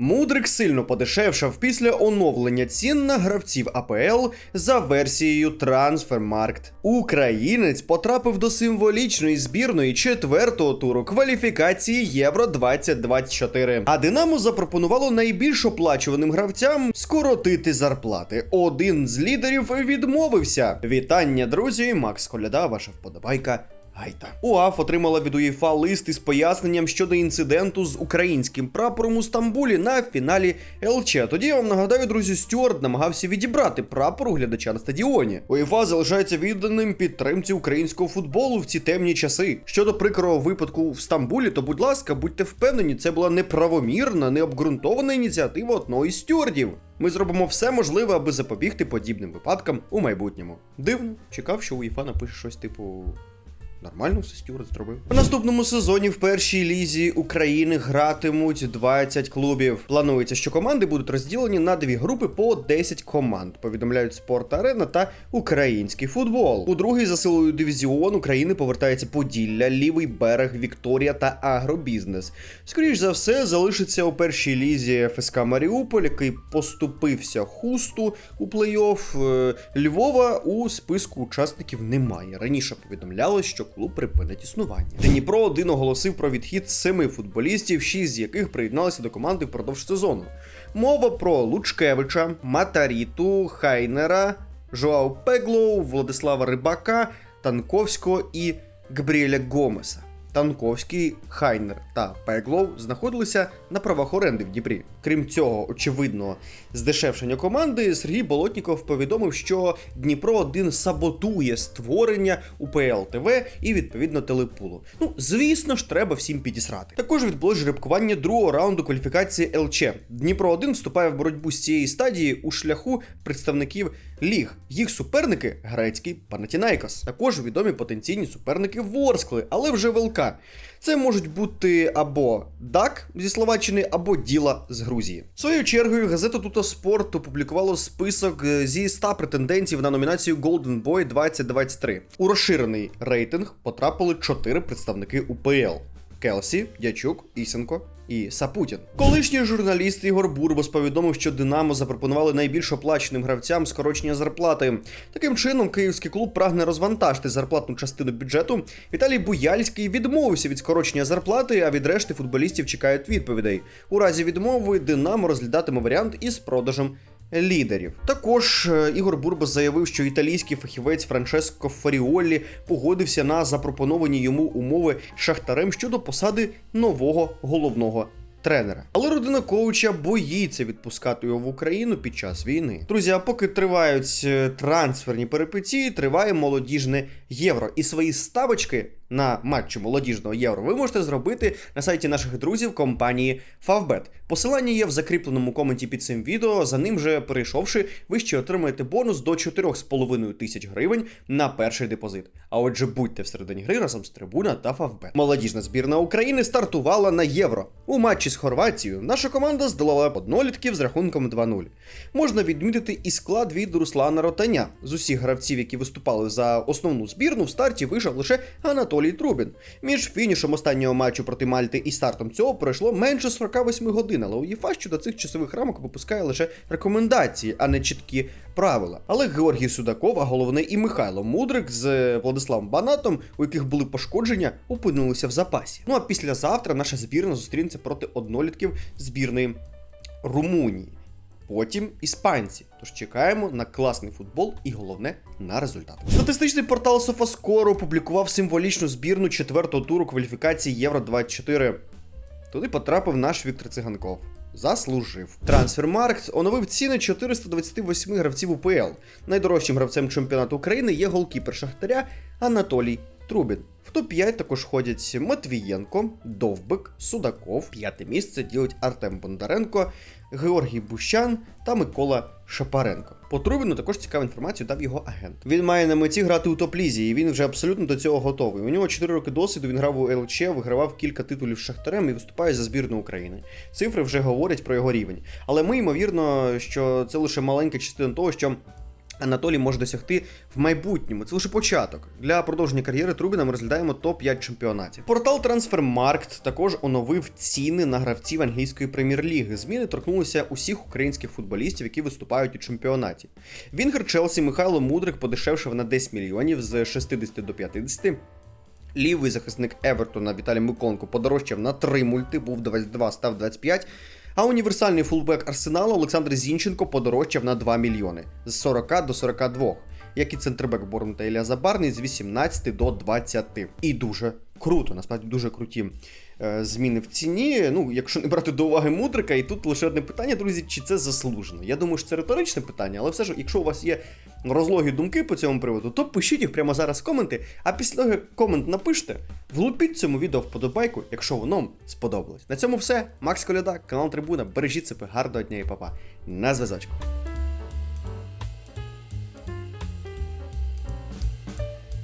Мудрик сильно подешевшав після оновлення цін на гравців АПЛ за версією Transfermarkt. Українець потрапив до символічної збірної четвертого туру кваліфікації Євро 2024. А Динамо запропонувало найбільш оплачуваним гравцям скоротити зарплати. Один з лідерів відмовився. Вітання, друзі! Макс Коляда, ваша вподобайка. Гайта. УАФ отримала від УЄФА лист із поясненням щодо інциденту з українським прапором у Стамбулі на фіналі ЛЧ. Тоді я вам нагадаю, друзі, Стюарт намагався відібрати прапор у глядача на стадіоні. УЄФА залишається відданим підтримці українського футболу в ці темні часи. Щодо прикрого випадку в Стамбулі, то будь ласка, будьте впевнені, це була неправомірна, необґрунтована ініціатива одного із стюардів. Ми зробимо все можливе, аби запобігти подібним випадкам у майбутньому. Дивно, чекав, що УЄФА напише щось типу. Нормально все Стюарт зробив. У наступному сезоні в першій лізі України гратимуть 20 клубів. Планується, що команди будуть розділені на дві групи по 10 команд. Повідомляють Спорт Арена та Український футбол. У другий за силою дивізіон України повертається Поділля, лівий берег, Вікторія та Агробізнес. Скоріш за все, залишиться у першій лізі ФСК Маріуполь, який поступився хусту у плей-офф. Е, Львова у списку учасників немає. Раніше повідомляли, що клуб припинить існування. Дніпро один оголосив про відхід семи футболістів, шість з яких приєдналися до команди впродовж сезону. Мова про Лучкевича, Матаріту, Хайнера, Жоау Пеглоу, Владислава Рибака, Танковського і Габріеля Гомеса. Танковський, Хайнер та Пеглоу знаходилися на правах оренди в Дніпрі. Крім цього, очевидно, здешевшення команди, Сергій Болотніков повідомив, що Дніпро 1 саботує створення УПЛ ТВ і відповідно телепулу. Ну, звісно ж, треба всім підісрати. Також відбулось жеребкування другого раунду кваліфікації ЛЧ. Дніпро 1 вступає в боротьбу з цієї стадії у шляху представників ліг. Їх суперники грецький Панатінайкос. Також відомі потенційні суперники Ворскли, але вже ВЛК. Це можуть бути або Дак зі Словаччини, або Діла з Грузії. Своєю чергою газета Тута Спорт опублікувала список е, зі 100 претендентів на номінацію Golden Boy 2023. У розширений рейтинг потрапили 4 представники УПЛ. Келсі, Дячук, Ісенко і Сапутін. Колишній журналіст Ігор Бурбас повідомив, що Динамо запропонували найбільш оплаченим гравцям скорочення зарплати. Таким чином, київський клуб прагне розвантажити зарплатну частину бюджету. Віталій Буяльський відмовився від скорочення зарплати, а від решти футболістів чекають відповідей. У разі відмови Динамо розглядатиме варіант із продажем лідерів. Також е, Ігор Бурбас заявив, що італійський фахівець Франческо Фаріолі погодився на запропоновані йому умови шахтарем щодо посади нового головного. Тренера, але родина коуча боїться відпускати його в Україну під час війни. Друзі, а поки тривають е, трансферні перипетії, триває молодіжне євро. І свої ставочки на матчі молодіжного євро ви можете зробити на сайті наших друзів компанії Favbet. Посилання є в закріпленому коменті під цим відео. За ним же перейшовши, ви ще отримаєте бонус до 4,5 тисяч гривень на перший депозит. А отже, будьте всередині гри разом з трибуна та Favbet. Молодіжна збірна України стартувала на євро. У матчі з Хорватією наша команда здолала однолітків з рахунком 2-0. Можна відмітити і склад від Руслана Ротаня. З усіх гравців, які виступали за основну збірну, в старті вийшов лише Анатолій Трубін. Між фінішем останнього матчу проти Мальти і стартом цього пройшло менше 48 годин, але УЄФА щодо цих часових рамок випускає лише рекомендації, а не чіткі правила. Але Георгій Судаков, а головне і Михайло Мудрик з Владиславом Банатом, у яких були пошкодження, опинилися в запасі. Ну а післязавтра наша збірна зустрінеться проти однолітків збірної Румунії. Потім іспанці. Тож чекаємо на класний футбол і головне на результат. Статистичний портал SofaScore опублікував символічну збірну четвертого туру кваліфікації Євро 24. Туди потрапив наш Віктор Циганков. Заслужив. Трансфермаркт оновив ціни 428 гравців УПЛ. Найдорожчим гравцем чемпіонату України є голкіпер Шахтаря Анатолій Трубін. В топ-5 також ходять Матвієнко, Довбик, Судаков. П'яте місце ділить Артем Бондаренко, Георгій Бущан та Микола Шапаренко. По Трубіну також цікаву інформацію дав його агент. Він має на меті грати у топ-лізі, і він вже абсолютно до цього готовий. У нього 4 роки досвіду, він грав у ЛЧ, вигравав кілька титулів з Шахтарем і виступає за збірну України. Цифри вже говорять про його рівень. Але ми, ймовірно, що це лише маленька частина того, що Анатолій може досягти в майбутньому. Це лише початок. Для продовження кар'єри Трубіна ми розглядаємо топ-5 чемпіонатів. Портал Transfermarkt також оновив ціни на гравців англійської прем'єр-ліги. Зміни торкнулися усіх українських футболістів, які виступають у чемпіонаті. Вінгер Челсі Михайло Мудрик подешевшив на 10 мільйонів з 60 до 50. Лівий захисник Евертона Віталій Миколенко подорожчав на 3 мульти, був 22, став 25. А універсальний фулбек Арсеналу Олександр Зінченко подорожчав на 2 мільйони з 40 до 42, як і центрбек Борнмута Ілля Забарний з 18 до 20. І дуже круто, насправді дуже круті е, зміни в ціні. Ну, якщо не брати до уваги мудрика, і тут лише одне питання, друзі, чи це заслужено? Я думаю, що це риторичне питання, але все ж, якщо у вас є розлогі думки по цьому приводу, то пишіть їх прямо зараз в коменти, а після того, як комент напишете, влупіть цьому відео вподобайку, якщо воно сподобалось. На цьому все. Макс Коляда, канал Трибуна. Бережіть себе, гарного дня і папа. На зв'язочку.